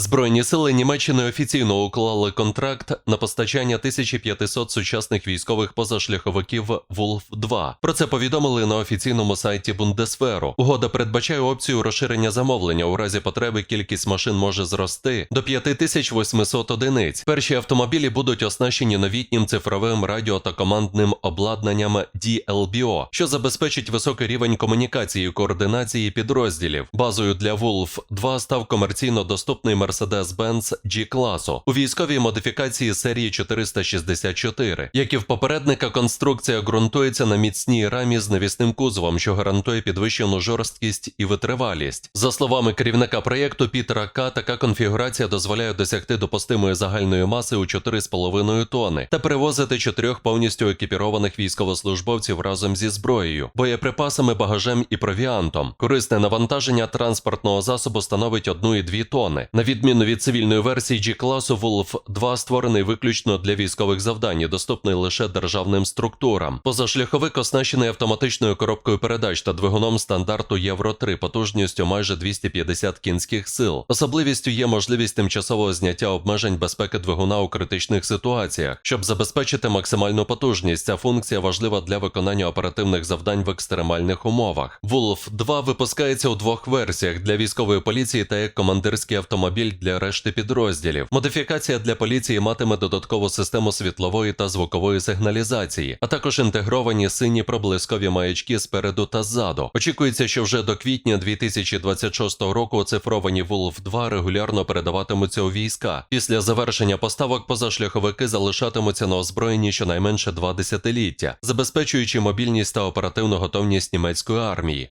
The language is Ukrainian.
Збройні сили Німеччини офіційно уклали контракт на постачання 1500 сучасних військових позашляховиків Вулф-2. Про це повідомили на офіційному сайті Бундесверу. Угода передбачає опцію розширення замовлення. У разі потреби кількість машин може зрости до 5800 одиниць. Перші автомобілі будуть оснащені новітнім цифровим радіо та командним обладнанням DLBO, що забезпечить високий рівень комунікації і координації підрозділів. Базою для Wolf-2 став комерційно доступний Mercedes-Benz G-класу у військовій модифікації серії 464. Як і в попередника, конструкція ґрунтується на міцній рамі з навісним кузовом, що гарантує підвищену жорсткість і витривалість. За словами керівника проєкту Пітера К, така конфігурація дозволяє досягти допустимої загальної маси у 4,5 тонни та перевозити чотирьох повністю екіпірованих військовослужбовців разом зі зброєю, боєприпасами, багажем і провіантом. Корисне навантаження транспортного засобу становить 1,2 тонни. Відміну від цивільної версії G-класу, Wolf 2 створений виключно для військових завдань і доступний лише державним структурам. Позашляховик оснащений автоматичною коробкою передач та двигуном стандарту Євро 3 потужністю майже 250 кінських сил. Особливістю є можливість тимчасового зняття обмежень безпеки двигуна у критичних ситуаціях, щоб забезпечити максимальну потужність. Ця функція важлива для виконання оперативних завдань в екстремальних умовах. Wolf 2 випускається у двох версіях для військової поліції та як командирський автомобіль для решти підрозділів. Модифікація для поліції матиме додаткову систему світлової та звукової сигналізації, а також інтегровані сині проблискові маячки спереду та ззаду. Очікується, що вже до квітня 2026 року оцифровані Wolf 2 регулярно передаватимуться у війська. Після завершення поставок позашляховики залишатимуться на озброєнні щонайменше два десятиліття, забезпечуючи мобільність та оперативну готовність німецької армії.